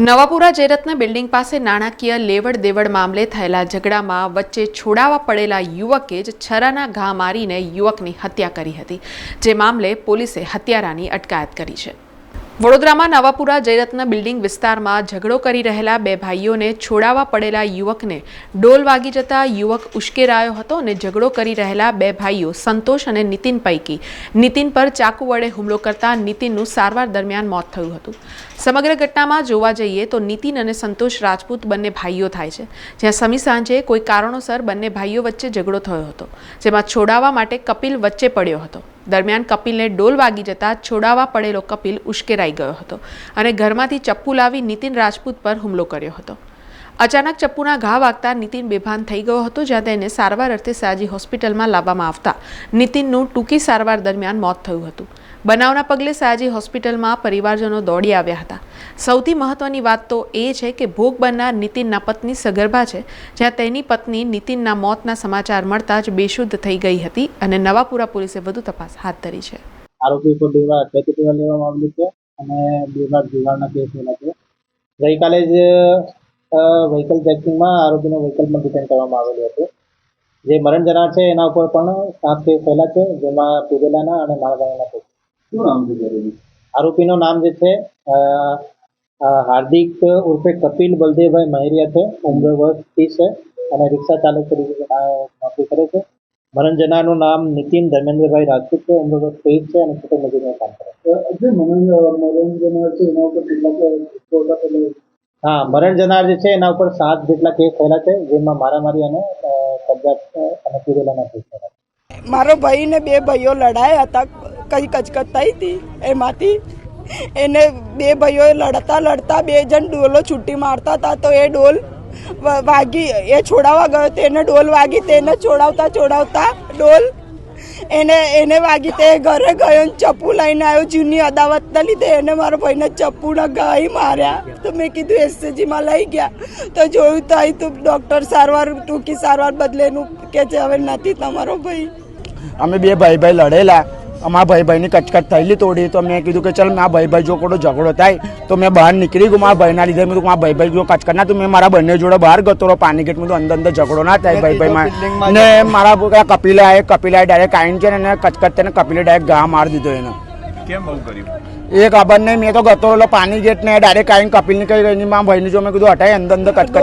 Navapura Jayratna building પાસે નાણાકીય લેવડ દેવડ મામલે થયેલા ઝઘડામાં વચ્ચે છોડાવા પડેલા યુવકે જ છરાના ઘા મારીને યુવકની હત્યા કરી હતી. જે મામલે પોલીસે હત્યારાની અટકાયત કરી છે. વડોદરામાં નવાપુરા જયરત્ન બિલ્ડિંગ વિસ્તારમાં ઝઘડો કરી રહેલા બે ભાઈઓને છોડાવા પડેલા યુવકને ડોલ વાગી જતા યુવક ઉશ્કેરાયો હતો અને ઝઘડો કરી રહેલા બે ભાઈઓ સંતોષ અને નીતિન પૈકી. નીતિન પર ચાકુ વડે હુમલો કરતા નીતિનનું સારવાર દરમિયાન મોત થયું હતું. સમગ્ર ઘટનામાં જોવા જઈએ તો નીતિન અને સંતોષ રાજપૂત બંને ભાઈઓ થાય છે. જ્યાં સમી સાંજે કોઈ કારણોસર બંને ભાઈઓ વચ્ચે ઝઘડો થયો હતો, જેમાં છોડાવવા માટે કપિલ વચ્ચે પડ્યો હતો. દરમિયાન કપિલને ડોલ વાગી જતા છોડાવા પડેલો કપિલ ઉશ્કેરાઈ ગયો હતો અને ઘરમાંથી ચપ્પુ લાવી નીતિન રાજપૂત પર હુમલો કર્યો હતો. અચાનક ચપ્પુના ઘા વાગતા નીતિન બેભાન થઈ ગયો હતો, જ્યાં તેને સારવાર અર્થે સાજી હોસ્પિટલમાં લાવવામાં આવતા નીતિનનું ટૂંકી સારવાર દરમિયાન મોત થયું હતું. બનાવના પગલે સાજી હોસ્પિટલમાં પરિવારજનો દોડી આવ્યા હતા. સૌથી મહત્વની વાત તો એ છે કે ભોગ બનનાર નીતિનના પત્ની સગર્ભા છે જ્યાં તેની પત્ની નીતિનના મોતના સમાચાર મળતા જ બેશુદ્ધ થઈ ગઈ હતી અને નવાપુરા પોલીસે વધુ તપાસ હાથ ધરી છે. આરોપી ઉપર બે અટકેટીવા લેવામાં આવેલું છે અને બે વાર જુગારના કેસ થયેલા છે. ગઈકાલે જ વ્હીકલ ચેકિંગમાં આરોપીનું વ્હીકલમાં પણ ડિટેન કરવામાં આવેલું હતું. જે મરણ જનાર છે એના ઉપર પણ સાત કેસ થયેલા છે જેમાં પુજેલાના અને માળગાયાના કેસ. શું નામ છે આરોપીનું નામ જે છે હાર્દિક ઉર્ફે કપિલ બલદેવભાઈ મહેરિયા છે ઉંમર વર્ષ ત્રીસ છે અને રિક્ષા ચાલક તરીકે નોકરી કરે છે. મનંજનાનું નામ નીતિન ધર્મેન્દ્રભાઈ રાજપૂત છે ઉંમર વર્ષ ત્રીસ છે અને છોટો મજૂરનું કામ કરે છે. જે મનોજ છે એના ઉપર કેટલાક હા મરણ જનાર જે છે એના ઉપર સાત જેટલા કેસ થયેલા છે જેમાં મારામારી અને કબજા અને પીડેલાના કેસ થયેલા મારો ભાઈ ને બે ભાઈઓ લડાયા હતા કઈ કચકચ થઈ હતી એમાંથી? એને બે ભાઈઓ લડતા લડતા બે જણ ડોલો છૂટી મારતા હતા તો એ ડોલ વાગી, એ છોડાવવા ગયો તેને ડોલ વાગી તેને છોડાવતા છોડાવતા ડોલ એને એને વાગી તે ઘરે ગયો ચપ્પુ લઈને આવ્યો, જૂની અદાવતના લીધે એને મારા ભાઈને ચપ્પુના ગાઈ માર્યા. તો મેં કીધું એસસીજીમાં લઈ ગયા. તો જોયું તો અહીં તો ડૉક્ટર સારવાર, ટૂંકી સારવાર બદલેનું કે છે, હવે નથી તમારો ભાઈ. અમે બે ભાઈ ભાઈ લડેલા. અમારા ભાઈ ભાઈની કચકચ થયેલી તોડી તો મેં કીધું કે ચાલ મારા ભાઈ ભાઈ જો કોડો ઝઘડો થાય તો મેં બહાર નીકળી ગયું. મારા ભાઈના લીધે મેં મારા ભાઈ ભાઈ જો કચકચ ના તો મેં મારા બંને જોડે બહાર ગતો રહ્યો પાણી ગેટ મેં અંદર અંદર ઝઘડો ના થાય ભાઈ ભાઈમાં ને મારા પેલા કપિલા એ કપિલા ડાયરેક્ટ આવીને છે ને કચકચ તેને કપિલે ડાયરેક્ટ ઘા મારી દીધો એને. કેમ બહુ કર્યું? એ ખબર નહીં મેં તો ગતો એટલે પાણી ગેટ ને ડાયરેક્ટ આવીને કપિલની કઈ રહી મારા ભાઈની જો મેં કીધું હટાય અંદર અંદર કચકચ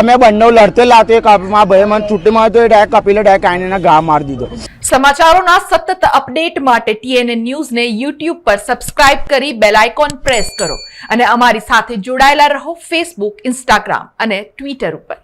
અમે બંને લડતે લાવતે મારા ભાઈ મને છૂટીમાં તો એ ડાયરેક્ટ કપિલે ડાયરેક્ટ આવીને એને ઘા મારી દીધો. સમાચારોના સતત અપડેટ માટે ટીએનએ ન્યૂઝને યુટ્યુબ પર સબસ્ક્રાઇબ કરી બેલ આઇકોન પ્રેસ કરો અને અમારી સાથે જોડાયેલા રહો ફેસબુક ઇન્સ્ટાગ્રામ અને ટ્વિટર ઉપર.